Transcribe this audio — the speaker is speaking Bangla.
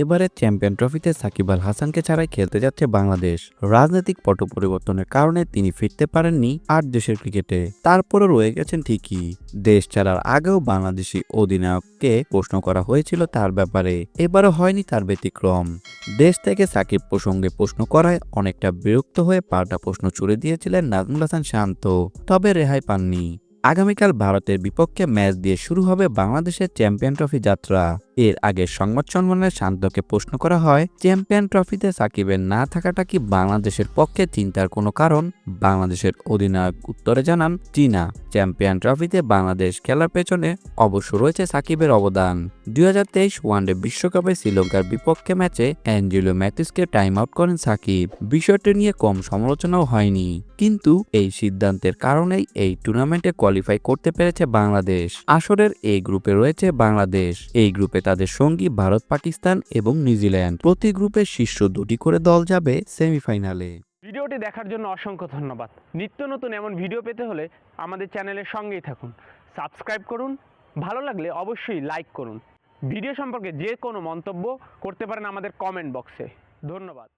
এবারে চ্যাম্পিয়ন ট্রফিতে সাকিব আল হাসানকে ছাড়াই খেলতে যাচ্ছে বাংলাদেশ। রাজনৈতিক পট পরিবর্তনের কারণে তিনি ফিরতে পারেননি আট দেশের ক্রিকেটে। তারপরও রয়ে গেছেন ঠিকই। দেশ ছাড়ার আগেও বাংলাদেশি অধিনায়ককে প্রশ্ন করা হয়েছিল তার ব্যাপারে। এবারও হয়নি তার ব্যতিক্রম। দেশ থেকে সাকিব প্রসঙ্গে প্রশ্ন করায় অনেকটা বিরক্ত হয়ে পাল্টা প্রশ্ন ছুড়ে দিয়েছিলেন নাজমুল হাসান শান্ত, তবে রেহাই পাননি। আগামীকাল ভারতের বিপক্ষে ম্যাচ দিয়ে শুরু হবে বাংলাদেশের চ্যাম্পিয়ন ট্রফি যাত্রা। এর আগে সংবাদ সম্মেলনে শান্তকে প্রশ্ন করা হয়, চ্যাম্পিয়ন ট্রফিতে সাকিবের না থাকাটা কি বাংলাদেশের পক্ষে চিন্তার কোনো কারণ? বাংলাদেশের অধিনায়ক উত্তরে জানান, চীনা চ্যাম্পিয়ন ট্রফিতে বাংলাদেশ খেলার পেছনে অবশ্য রয়েছে সাকিবের অবদান। দুই হাজার তেইশ ওয়ানডে বিশ্বকাপে শ্রীলঙ্কার বিপক্ষে ম্যাচে অ্যাঞ্জেলো ম্যাথিসকে টাইম আউট করেন সাকিব। বিষয়টি নিয়ে কম সমালোচনাও হয়নি। কিন্তু এই সিদ্ধান্তের কারণেই এই টুর্নামেন্টে কোয়ালিফাই করতে পেরেছে বাংলাদেশ। আসরের এই গ্রুপে রয়েছে বাংলাদেশ। এই গ্রুপে তাদের সঙ্গী ভারত, পাকিস্তান এবং নিউজিল্যান্ড প্রতি গ্রুপের শীর্ষ দুটি করে দল যাবে সেমিফাইনালে। ভিডিওটি দেখার জন্য অসংখ্য ধন্যবাদ। নিত্য নতুন এমন ভিডিও পেতে হলে আমাদের চ্যানেলের সঙ্গেই থাকুন। সাবস্ক্রাইব করুন, ভালো লাগলে অবশ্যই লাইক করুন। ভিডিও সম্পর্কে যে কোনো মন্তব্য করতে পারেন আমাদের কমেন্ট বক্সে। ধন্যবাদ।